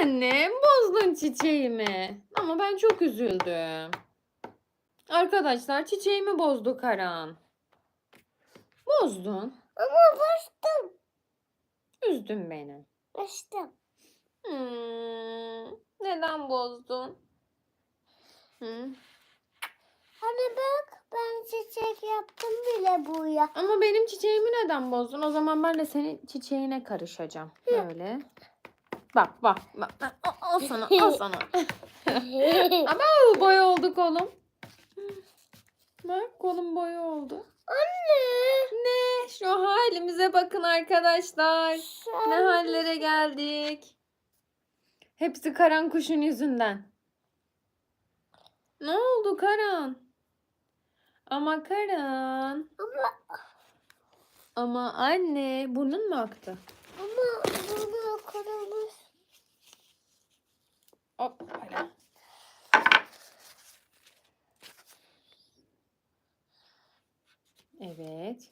Annem bozdun çiçeğimi. Ama ben çok üzüldüm. Arkadaşlar çiçeğimi bozdu Karan. Bozdun. Ama bastım. Üzdün beni. Bastım. Hmm, neden bozdun? Hı? Hani bak ben çiçek yaptım bile buraya. Ama benim çiçeğimi neden bozdun? O zaman ben de senin çiçeğine karışacağım. Böyle. Bak bak bak. Al, al sana al sana. Ama boy oldu kolum. Bak kolum boy oldu. Anne. Ne? Şu halimize bakın arkadaşlar. Ne Sen... hallere geldik. Hepsi Karan kuşun yüzünden. Ne oldu Karan? Ama Karan. Ama, Ama anne burnun mu aktı? ama bunu kırılmış. Hop. hala. Evet.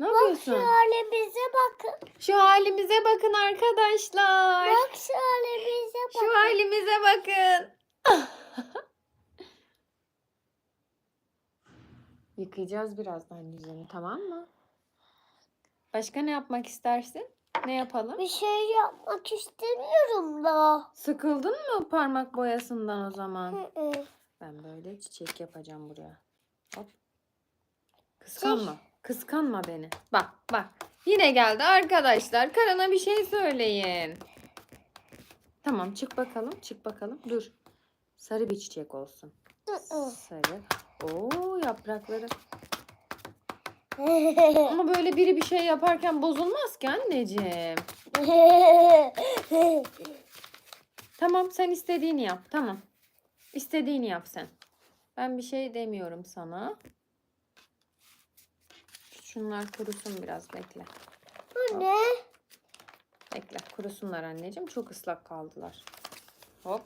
Ne Bak yapıyorsun? şu halimize bakın. Şu halimize bakın arkadaşlar. Bak şu halimize Şu bakın. halimize bakın. Yıkayacağız birazdan yüzünü tamam mı? Başka ne yapmak istersin? Ne yapalım? Bir şey yapmak istemiyorum da. Sıkıldın mı parmak boyasından o zaman? Hı hı. Ben böyle çiçek yapacağım buraya. Hop. Kıskanma. Kıskanma beni. Bak bak. Yine geldi arkadaşlar. Karan'a bir şey söyleyin. Tamam çık bakalım. Çık bakalım. Dur. Sarı bir çiçek olsun. Sarı. Oo yaprakları. Ama böyle biri bir şey yaparken bozulmaz ki anneciğim. Tamam sen istediğini yap. Tamam. İstediğini yap sen. Ben bir şey demiyorum sana. Şunlar kurusun biraz bekle. Bu ne? Bekle kurusunlar anneciğim. Çok ıslak kaldılar. Hop.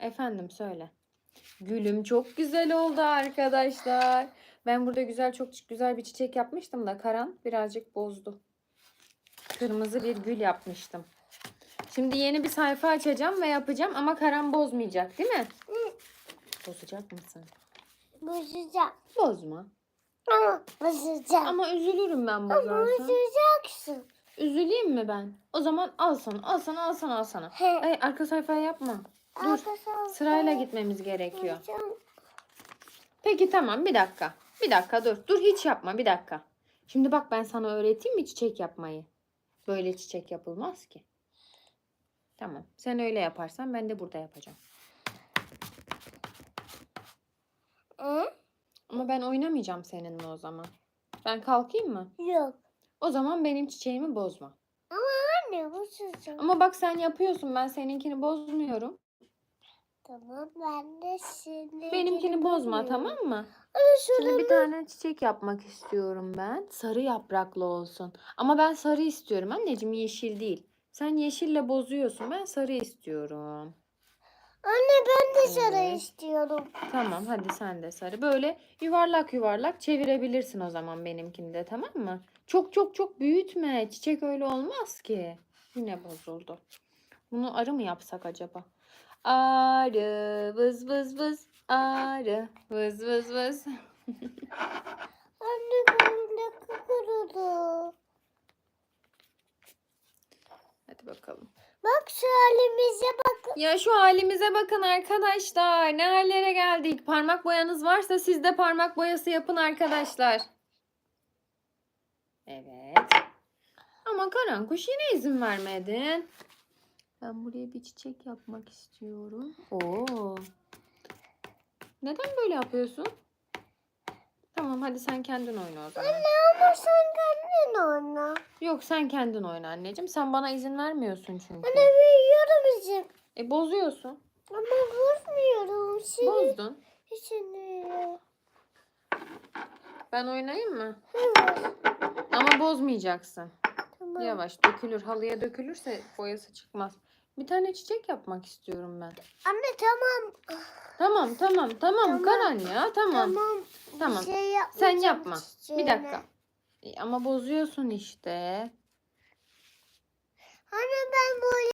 Efendim söyle. Gülüm çok güzel oldu arkadaşlar. Ben burada güzel çok güzel bir çiçek yapmıştım da Karan birazcık bozdu. Kırmızı bir gül yapmıştım. Şimdi yeni bir sayfa açacağım ve yapacağım ama Karan bozmayacak değil mi? Bozacak mısın? Bozacağım. Bozma. Ama bozacağım. Ama üzülürüm ben Ama bozarsan. bozacaksın. Üzüleyim mi ben? O zaman al sana, al sana, al sana, al sana. He. Ay arka sayfaya yapma. Dur. Arkasına Sırayla gitmemiz gerekiyor. bozacağım. Peki tamam bir dakika. Bir dakika dur. Dur hiç yapma bir dakika. Şimdi bak ben sana öğreteyim mi çiçek yapmayı? Böyle çiçek yapılmaz ki. Tamam. Sen öyle yaparsan ben de burada yapacağım. Hı? Ama ben oynamayacağım seninle o zaman. Ben kalkayım mı? Yok. O zaman benim çiçeğimi bozma. Anne bozacağım. Ama bak sen yapıyorsun. Ben seninkini bozmuyorum. Tamam ben de seni. Benimkini bozma tamam mı? Anne Şimdi bir tane çiçek yapmak istiyorum ben. Sarı yapraklı olsun. Ama ben sarı istiyorum anneciğim yeşil değil. Sen yeşille bozuyorsun. Ben sarı istiyorum. Anne ben de sarı Evet. istiyorum. Tamam hadi sen de sarı. Böyle yuvarlak yuvarlak çevirebilirsin o zaman benimkini de tamam mı? Çok çok çok büyütme. Çiçek öyle olmaz ki. Yine bozuldu. Bunu arı mı yapsak acaba? Arı vız vız vız. Arı vız vız vız. Anne benimde kıkırdı. Hadi bakalım. Bak şu halimize bak. Ya şu halimize bakın arkadaşlar. Ne hallere geldik. Parmak boyanız varsa siz de parmak boyası yapın arkadaşlar. Evet. Ama Karankuş yine izin vermedin. Ben buraya bir çiçek yapmak istiyorum. Oo. Neden böyle yapıyorsun? Tamam hadi sen kendin oyna o zaman. Anne ama sen kendin oyna. Yok sen kendin oyna anneciğim. Sen bana izin vermiyorsun çünkü. Anne büyüyorum bizim. E bozuyorsun. Ama bozmuyorum. Seni, Bozdun. seni. Ben oynayayım mı? Evet. Ama bozmayacaksın. Tamam. Yavaş dökülür. Halıya dökülürse boyası çıkmaz. Bir tane çiçek yapmak istiyorum ben. Anne tamam. Tamam tamam tamam Tamam. Karan ya tamam. Tamam. Tamam. Bir şey Sen yapma. Bir çiçeğine. dakika. E, Ama bozuyorsun işte. Anne ben bu